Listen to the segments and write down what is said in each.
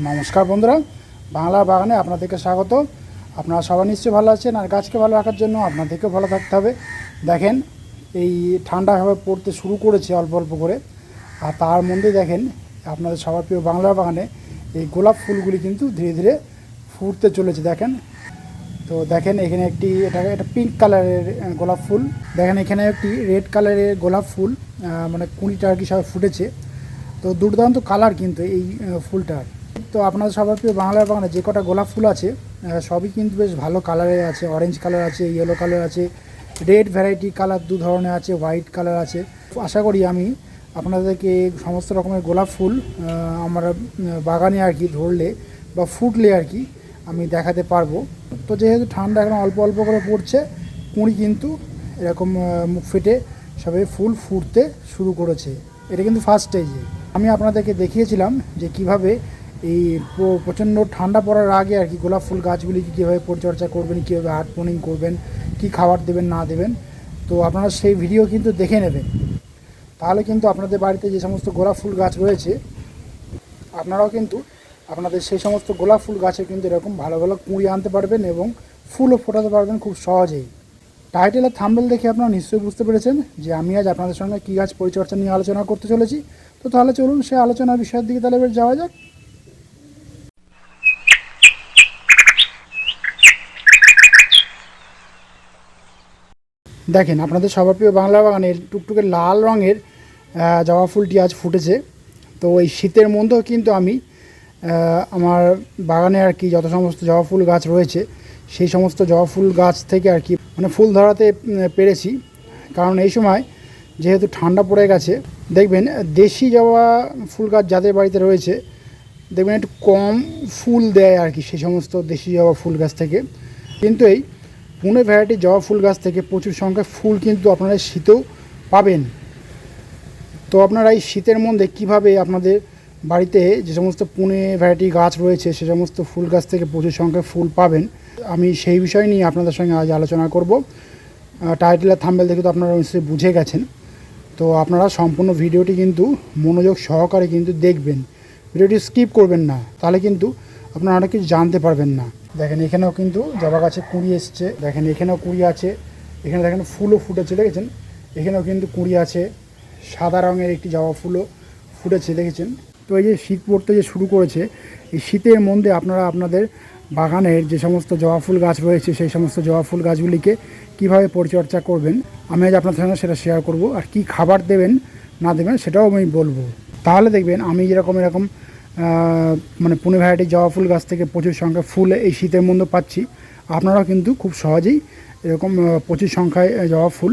নমস্কার বন্ধুরা। বাংলা বাগানে আপনাদেরকে স্বাগত। আপনারা সবাই নিশ্চয়ই ভালো আছেন আর গাছকে ভালো রাখার জন্য আপনাদেরকেও ভালো থাকতে হবে। দেখেন, এই ঠান্ডাভাবে পড়তে শুরু করেছে অল্প অল্প করে। আর তার মধ্যে দেখেন, আপনাদের সবার প্রিয় বাংলা বাগানে এই গোলাপ ফুলগুলি কিন্তু ধীরে ধীরে ফুটতে চলেছে, দেখেন। তো দেখেন, এখানে একটি এটা এটা পিঙ্ক কালারের গোলাপ ফুল। দেখেন, এখানে একটি রেড কালারের গোলাপ ফুল মানে কুড়িটা আর কি সব ফুটেছে। তো দুর্দান্ত কালার কিন্তু এই ফুলটার। তো আপনাদের সবার প্রিয় বাংলার বাগানে যে কটা গোলাপ ফুল আছে সবই কিন্তু বেশ ভালো কালারের আছে অরেঞ্জ কালার আছে ইয়েলো কালার আছে রেড ভ্যারাইটি কালার দু ধরনের আছে হোয়াইট কালার আছে। আশা করি আমি আপনাদেরকে সমস্ত রকমের গোলাপ ফুল আমার বাগানে আর কি ধরলে বা ফুটলে আর কি আমি দেখাতে পারব। তো যেহেতু ঠান্ডা এখন অল্প অল্প করে পড়ছে, কুঁড়ি কিন্তু এরকম মুখ ফেটে সবে ফুল ফুটতে শুরু করেছে। এটা কিন্তু ফার্স্ট স্টেজে আমি আপনাদেরকে দেখিয়েছিলাম যে কীভাবে এই প্রচণ্ড ঠান্ডা পড়ার আগে আর কি গোলাপ ফুল গাছগুলিকে কীভাবে পরিচর্যা করবেন, কীভাবে হার্ট পোনিং করবেন, কী খাবার দেবেন, না দেবেন, তো আপনারা সেই ভিডিও কিন্তু দেখে নেবেন। তাহলে কিন্তু আপনাদের বাড়িতে যে সমস্ত গোলাপ ফুল গাছ রয়েছে, আপনারাও কিন্তু আপনাদের সেই সমস্ত গোলাপ ফুল গাছে কিন্তু এরকম ভালো ভালো কুঁড়ি আনতে পারবেন এবং ফুলও ফোটাতে পারবেন খুব সহজেই। টাইটেল আর থাম্বেল দেখে আপনারা নিশ্চয়ই বুঝতে পেরেছেন যে আমি আজ আপনাদের সঙ্গে কী গাছ পরিচর্যা নিয়ে আলোচনা করতে চলেছি। তো তাহলে চলুন সেই আলোচনার বিষয়ের দিকে তাহলে এবার যাওয়া যাক। দেখেন, আপনাদের সবার প্রিয় বাংলা বাগানের টুকটুকে লাল রঙের জবা ফুলটি আজ ফুটেছে। তো এই শীতের মধ্যেও কিন্তু আমি আমার বাগানে আর কি যত সমস্ত জবা ফুল গাছ রয়েছে, সেই সমস্ত জবা ফুল গাছ থেকে আর কি মানে ফুল ধরাতে পেরেছি। কারণ এই সময় যেহেতু ঠান্ডা পড়ে গেছে, দেখবেন দেশি জবা ফুল গাছ যাদের বাড়িতে রয়েছে, দেখবেন একটু কম ফুল দেয় আর কি সেই সমস্ত দেশি জবা ফুল গাছ থেকে। কিন্তু এই পুনে ভ্যারাইটি জবা ফুল গাছ থেকে প্রচুর সংখ্যায় ফুল কিন্তু আপনারা শীতেও পাবেন। তো আপনারা এই শীতের মধ্যে কীভাবে আপনাদের বাড়িতে যে সমস্ত পুনে ভ্যারাইটি গাছ রয়েছে, সে সমস্ত ফুল গাছ থেকে প্রচুর সংখ্যায় ফুল পাবেন, আমি সেই বিষয় নিয়ে আপনাদের সঙ্গে আজ আলোচনা করব। টাইটেল আর থাম্বেল দেখে তো আপনারা নিশ্চয়ই বুঝে গেছেন। তো আপনারা সম্পূর্ণ ভিডিওটি কিন্তু মনোযোগ সহকারে কিন্তু দেখবেন। ভিডিওটি স্কিপ করবেন না, তাহলে কিন্তু আপনারা অনেক কিছু জানতে পারবেন না। দেখেন, এখানেও কিন্তু জবা গাছে কুড়ি এসছে। দেখেন, এখানেও কুড়ি আছে। এখানে দেখেন, ফুলও ফুটেছে, দেখেছেন? এখানেও কিন্তু কুড়ি আছে। সাদা রঙের একটি জবা ফুলও ফুটেছে, দেখেছেন? তো এই যে শীত পড়তে যে শুরু করেছে, এই শীতের মধ্যে আপনারা আপনাদের বাগানের যে সমস্ত জবা ফুল গাছ রয়েছে, সেই সমস্ত জবা ফুল গাছগুলিকে কীভাবে পরিচর্যা করবেন, আমি আজ আপনার সঙ্গে সেটা শেয়ার করব। আর কি খাবার দেবেন, না দেবেন, সেটাও আমি বলব। তাহলে দেখবেন, আমি যেরকম এরকম মানে পুনে ভ্যারাইটি জবা ফুল গাছ থেকে প্রচুর সংখ্যায় ফুল এই শীতের মধ্যে পাচ্ছি। আপনারাও কিন্তু খুব সহজেই এরকম প্রচুর সংখ্যায় জবা ফুল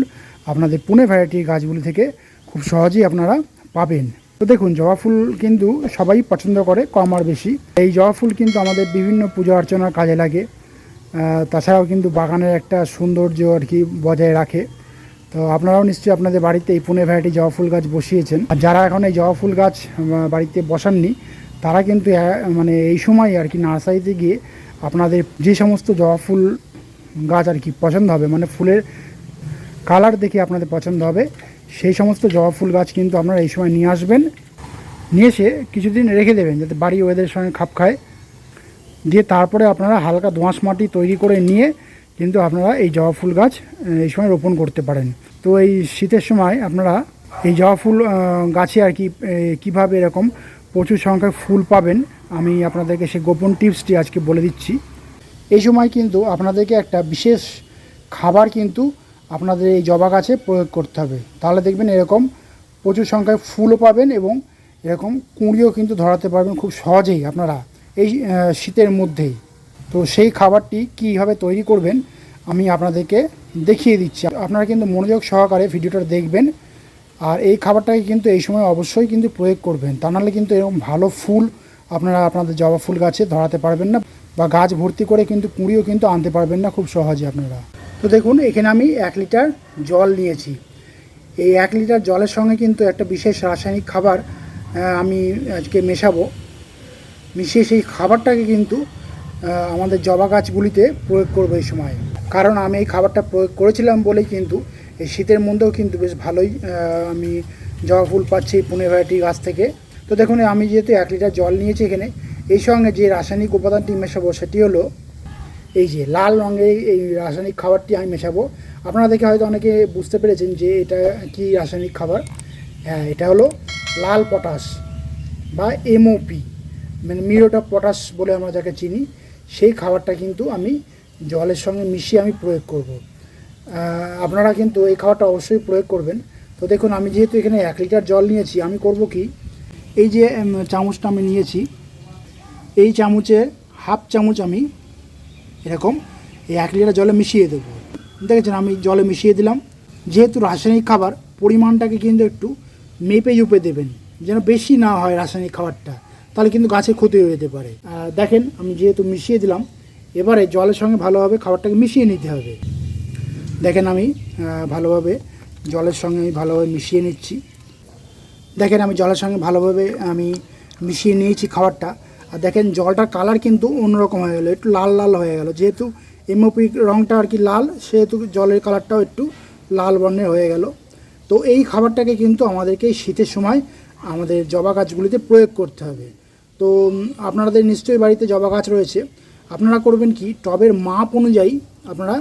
আপনাদের পুনে ভ্যারাইটির গাছগুলি থেকে খুব সহজেই আপনারা পাবেন। তো দেখুন, জবা ফুল কিন্তু সবাই পছন্দ করে, কম আর বেশি। এই জবা ফুল কিন্তু আমাদের বিভিন্ন পূজা অর্চনার কাজে লাগে। তাছাড়াও কিন্তু বাগানের একটা সৌন্দর্য আর কি বজায় রাখে। তো আপনারাও নিশ্চয়ই আপনাদের বাড়িতে এই পুনে ভ্যারাইটি জবা ফুল গাছ বসিয়েছেন। আর যারা এখন এই জবা ফুল গাছ বাড়িতে বসাননি তারা কিন্তু মানে এই সময় আর কি নার্সারিতে গিয়ে আপনাদের যে সমস্ত জবা ফুল গাছ আর কি পছন্দ হবে মানে ফুলের কালার দেখে আপনাদের পছন্দ হবে, সেই সমস্ত জবা ফুল গাছ কিন্তু আপনারা এই সময় নিয়ে আসবেন। নিয়ে এসে কিছুদিন রেখে দেবেন, যাতে বাড়ি ওয়েদারের সঙ্গে খাপ খায়। দিয়ে তারপরে আপনারা হালকা দোঁয়াশ মাটি তৈরি করে নিয়ে কিন্তু আপনারা এই জবা ফুল গাছ এই সময় রোপণ করতে পারেন। তো এই শীতের সময় আপনারা এই জবা ফুল গাছে আর কি কীভাবে এরকম প্রচুর সংখ্যায় ফুল পাবেন। আমি আপনাদেরকে সেই গোপন টিপসটি আজকে বলে দিচ্ছি। এই সময় কিন্তু আপনাদেরকে একটা বিশেষ খাবার কিন্তু আপনাদের এই জবা গাছে প্রয়োগ করতে হবে। তাহলে দেখবেন এরকম প্রচুর সংখ্যায় ফুলও পাবেন এবং এরকম কুঁড়িও কিন্তু ধরাতে পারবেন খুব সহজেই আপনারা এই শীতের মধ্যেই। তো সেই খাবারটি কীভাবে তৈরি করবেন আমি আপনাদেরকে দেখিয়ে দিচ্ছি। আপনারা কিন্তু মনোযোগ সহকারে ভিডিওটা দেখবেন। আর এই খাবারটাকে কিন্তু এই সময় অবশ্যই কিন্তু প্রয়োগ করবেন। তা নাহলে কিন্তু এরকম ভালো ফুল আপনারা আপনাদের জবা ফুল গাছে ধরাতে পারবেন না বা গাছ ভর্তি করে কিন্তু কুঁড়িও কিন্তু আনতে পারবেন না খুব সহজে আপনারা। তো দেখুন, এখানে আমি এক লিটার জল নিয়েছি। এই এক লিটার জলের সঙ্গে কিন্তু একটা বিশেষ রাসায়নিক খাবার আমি আজকে মেশাবো। মিশিয়ে সেই খাবারটাকে কিন্তু আমাদের জবা গাছগুলিতে প্রয়োগ করব এই সময়। কারণ আমি এই খাবারটা প্রয়োগ করেছিলাম বলেই কিন্তু এই শীতের মধ্যেও কিন্তু বেশ ভালোই আমি জবা ফুল পাচ্ছি পুনে ভ্যারাইটি গাছ থেকে। তো দেখুন, আমি যেহেতু এক লিটার জল নিয়েছি এখানে, এই সঙ্গে যে রাসায়নিক উপাদানটি মেশাবো সেটি হলো, এই যে লাল রঙের এই রাসায়নিক খাবারটি আমি মেশাবো। আপনারা দেখে হয়তো অনেকে বুঝতে পেরেছেন যে এটা কি রাসায়নিক খাবার। হ্যাঁ এটা হলো লাল পটাশ বা এমওপি মানে মিরোট অফ পটাশ বলে আমরা যাকে চিনি। সেই খাবারটা কিন্তু আমি জলের সঙ্গে মিশিয়ে আমি প্রয়োগ করব। আপনারা কিন্তু এই খাবারটা অবশ্যই প্রয়োগ করবেন। তো দেখুন, আমি যেহেতু এখানে এক লিটার জল নিয়েছি, আমি করব কি? এই যে চামচটা আমি নিয়েছি, এই চামচের হাফ চামচ আমি এরকম এই এক লিটার জলে মিশিয়ে দেবো। দেখেছেন, আমি জলে মিশিয়ে দিলাম। যেহেতু রাসায়নিক খাবার, পরিমাণটাকে কিন্তু একটু মেপে জুপে দেবেন, যেন বেশি না হয় রাসায়নিক খাবারটা, তাহলে কিন্তু গাছের ক্ষতি হয়ে যেতে পারে। দেখেন, আমি যেহেতু মিশিয়ে দিলাম, এবারে জলের সঙ্গে ভালোভাবে খাবারটাকে মিশিয়ে নিতে হবে। দেখেন আমি ভালোভাবে জলের সঙ্গে আমি ভালোভাবে মিশিয়ে নিচ্ছি। দেখেন আমি জলের সঙ্গে ভালোভাবে আমি মিশিয়ে নিয়েছি খাবারটা। আর দেখেন জলটার কালার কিন্তু অন্যরকম হয়ে গেলো, একটু লাল লাল হয়ে গেল। যেহেতু এমওপি রঙটা আর কি লাল, সেহেতু জলের কালারটাও একটু লাল বর্ণের হয়ে গেল। তো এই খাবারটাকে কিন্তু আমাদেরকে শীতের সময় আমাদের জবা গাছগুলিতে প্রয়োগ করতে হবে। তো আপনাদের নিশ্চয়ই বাড়িতে জবা গাছ রয়েছে। আপনারা করবেন কি, টবের মাপ অনুযায়ী আপনারা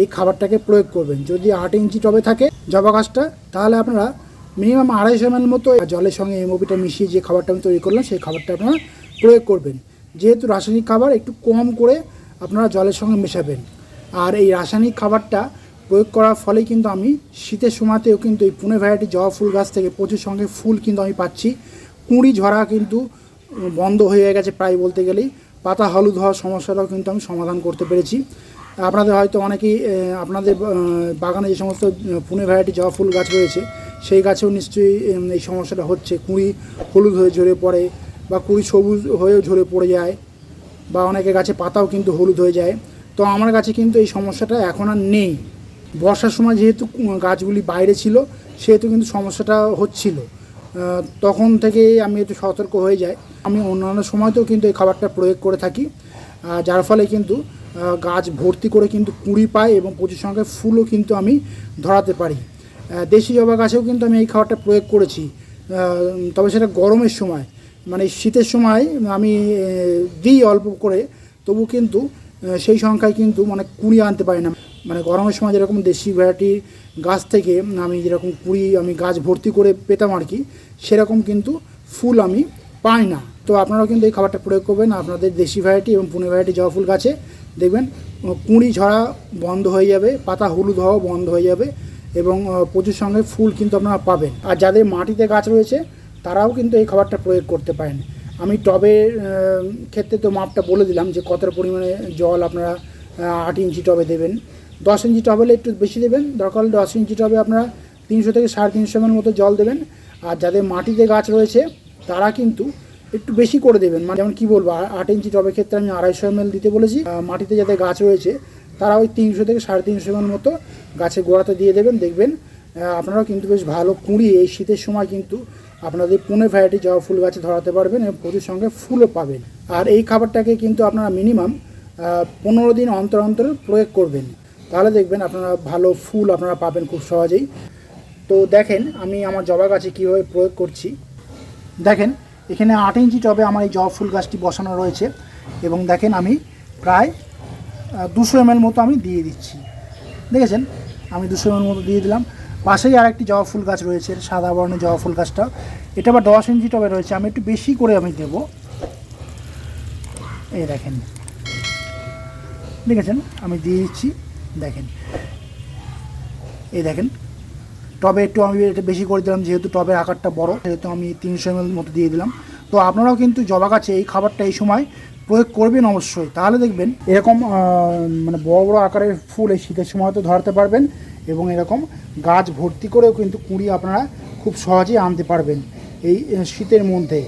এই খাবারটাকে প্রয়োগ করবেন। যদি আট ইঞ্চি টবে থাকে জবা গাছটা, তাহলে আপনারা মিনিমাম আড়াইশো এম মতো জলের সঙ্গে এমওপিটা মিশিয়ে যে খাবারটা আমি তৈরি করলাম, সেই খাবারটা আপনারা প্রয়োগ করবেন। যেহেতু রাসায়নিক খাবার, একটু কম করে আপনারা জলের সঙ্গে মেশাবেন। আর এই রাসায়নিক খাবারটা প্রয়োগ করার ফলে কিন্তু আমি শীতের সময়তেও কিন্তু এই পুনে ভ্যারাইটি জবা ফুল গাছ থেকে প্রচুর সঙ্গে ফুল কিন্তু আমি পাচ্ছি। কুঁড়ি, ঝরা কিন্তু বন্ধ হয়ে গেছে প্রায় বলতে গেলেই। পাতা হলুদ হওয়ার সমস্যাটাও কিন্তু আমি সমাধান করতে পেরেছি। আপনাদের হয়তো অনেকেই আপনাদের বাগানে যে সমস্ত পুনে ভ্যারাইটি জবা ফুল গাছ রয়েছে, সেই গাছেও নিশ্চয়ই এই সমস্যাটা হচ্ছে। কুঁড়ি হলুদ হয়ে ঝরে পড়ে বা কুঁড়ি সবুজ হয়েও ঝরে পড়ে যায় বা অনেকের গাছে পাতাও কিন্তু হলুদ হয়ে যায়। তো আমার কাছে কিন্তু এই সমস্যাটা এখন আর নেই। বর্ষার সময় যেহেতু গাছগুলি বাইরে ছিল, সেহেতু কিন্তু সমস্যাটা হচ্ছিল। তখন থেকে আমি একটু সতর্ক হয়ে যাই। আমি অন্যান্য সময়তেও কিন্তু এই খাবারটা প্রয়োগ করে থাকি। যার ফলে কিন্তু গাছ ভর্তি করে কিন্তু কুঁড়ি পাই এবং প্রচুর সংখ্যায় ফুলও কিন্তু আমি ধরাতে পারি। দেশি জবা গাছেও কিন্তু আমি এই খাবারটা প্রয়োগ করেছি। তবে সেটা গরমের সময় মানে শীতের সময় আমি দিই অল্প করে, তবু কিন্তু সেই সংখ্যায় কিন্তু মানে কুড়ি আনতে পারি না। মানে গরমের সময় যেরকম দেশি ভ্যারাইটি গাছ থেকে আমি যেরকম কুড়ি আমি গাছ ভর্তি করে পেতাম আর কি, সেরকম কিন্তু ফুল আমি পাই না। তো আপনারাও কিন্তু এই খাবারটা প্রয়োগ করবেন, আপনাদের দেশি ভ্যারাইটি এবং পুনে ভ্যারাইটি জবা ফুল গাছে দেখবেন কুঁড়ি ঝরা বন্ধ হয়ে যাবে, পাতা হলুদ হওয়া বন্ধ হয়ে যাবে এবং প্রচুর সঙ্গে ফুল কিন্তু আপনারা পাবেন। আর যাদের মাটিতে গাছ রয়েছে, তারাও কিন্তু এই খাবারটা প্রয়োগ করতে পারেন। আমি টবের ক্ষেত্রে তো মাপটা বলে দিলাম যে কত পরিমাণে জল আপনারা আট ইঞ্চি টবে দেবেন। দশ ইঞ্চি টবে একটু বেশি দেবেন। দরকার হলে দশ ইঞ্চি টবে আপনারা তিনশো থেকে সাড়ে তিনশো মতো জল দেবেন। আর যাদের মাটিতে গাছ রয়েছে, তারা কিন্তু একটু বেশি করে দেবেন। মানে যেমন কী বলব আট ইঞ্চি টবের ক্ষেত্রে আমি আড়াইশো এমএল দিতে বলেছি। মাটিতে যাদের গাছ রয়েছে, তারা ওই তিনশো থেকে সাড়ে তিনশো এমএল মতো গাছের গোড়াতে দিয়ে দেবেন, দেখবেন আপনারাও কিন্তু বেশ ভালো কুঁড়ি। এই শীতের সময় কিন্তু আপনাদের পুনে ভ্যারাইটি জবা ফুল গাছে ধরাতে পারবেন এবং প্রচুর সঙ্গে ফুলও পাবেন। আর এই খাবারটাকে কিন্তু আপনারা মিনিমাম পনেরো দিন অন্তর অন্তর প্রয়োগ করবেন। তাহলে দেখবেন আপনারা ভালো ফুল আপনারা পাবেন খুব সহজেই। তো দেখেন, আমি আমার জবা গাছে কীভাবে প্রয়োগ করছি। দেখেন এখানে আট ইঞ্চি টবে আমার এই জবা ফুল গাছটি বসানো রয়েছে এবং দেখেন আমি প্রায় দুশো এমএল মতো আমি দিয়ে দিচ্ছি। দেখেছেন? আমি দুশো এমএল মতো দিয়ে দিলাম। পাশেই আর একটি জবা ফুল গাছ রয়েছে, সাদা বর্ণের জবা ফুল গাছটা। এটা আবার দশ ইঞ্চি টবে রয়েছে, আমি একটু বেশি করে আমি দেব। এই দেখেন। দেখেছেন? আমি দিয়ে দিচ্ছি। দেখেন। এই দেখেন টবে একটু আমি এটা বেশি করে দিলাম, যেহেতু টবের আকারটা বড়, সেহেতু আমি তিনশো এমএল মতো দিয়ে দিলাম। তো আপনারাও কিন্তু জবা গাছে এই খাবারটা এই সময় প্রয়োগ করবেন অবশ্যই। তাহলে দেখবেন এরকম মানে বড় বড় আকারের ফুল এই শীতের সময় তো ধরাতে পারবেন এবং এরকম গাছ ভর্তি করেও কিন্তু কুঁড়ি আপনারা খুব সহজেই আনতে পারবেন এই শীতের মধ্যে।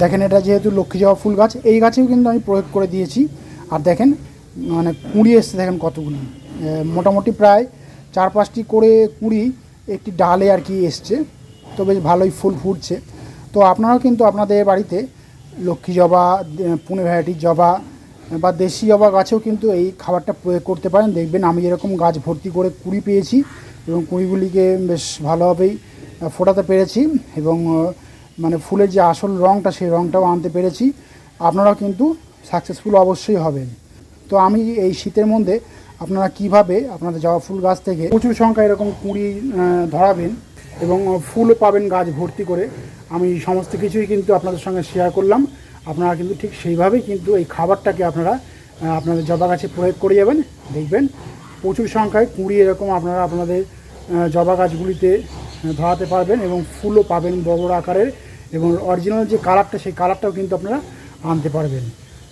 দেখেন, এটা যেহেতু লক্ষ্মী জবা ফুল গাছ, এই গাছেও কিন্তু আমি প্রয়োগ করে দিয়েছি। আর দেখেন মানে কুঁড়ি এসছে, দেখেন কতগুলি। মোটামুটি প্রায় চার পাঁচটি করে কুড়ি একটি ডালে আর কি এসছে। তো বেশ ভালোই ফুল ফুটছে। তো আপনারাও কিন্তু আপনাদের বাড়িতে লক্ষ্মী জবা পুনে ভ্যারাইটির জবা বা দেশি জবা গাছেও কিন্তু এই খাবারটা প্রয়োগ করতে পারেন। দেখবেন আমি এরকম গাছ ভর্তি করে কুড়ি পেয়েছি এবং কুড়িগুলিকে বেশ ভালোভাবেই ফোটাতে পেরেছি এবং মানে ফুলের যে আসল রঙটা সেই রঙটাও আনতে পেরেছি। আপনারাও কিন্তু সাকসেসফুল অবশ্যই হবেন। তো আমি এই শীতের মধ্যে আপনারা কীভাবে আপনাদের জবা ফুল গাছ থেকে প্রচুর সংখ্যা এরকম কুঁড়ি ধরাবেন এবং ফুলও পাবেন গাছ ভর্তি করে, আমি সমস্ত কিছুই কিন্তু আপনাদের সঙ্গে শেয়ার করলাম। আপনারা কিন্তু ঠিক সেইভাবেই কিন্তু এই খাবারটাকে আপনারা আপনাদের জবা গাছে প্রয়োগ করে যাবেন। দেখবেন প্রচুর সংখ্যায় কুঁড়ি এরকম আপনারা আপনাদের জবা গাছগুলিতে ধরাতে পারবেন এবং ফুলও পাবেন বড় আকারের এবং অরিজিনাল যে কালারটা সেই কালারটাও কিন্তু আপনারা আনতে পারবেন।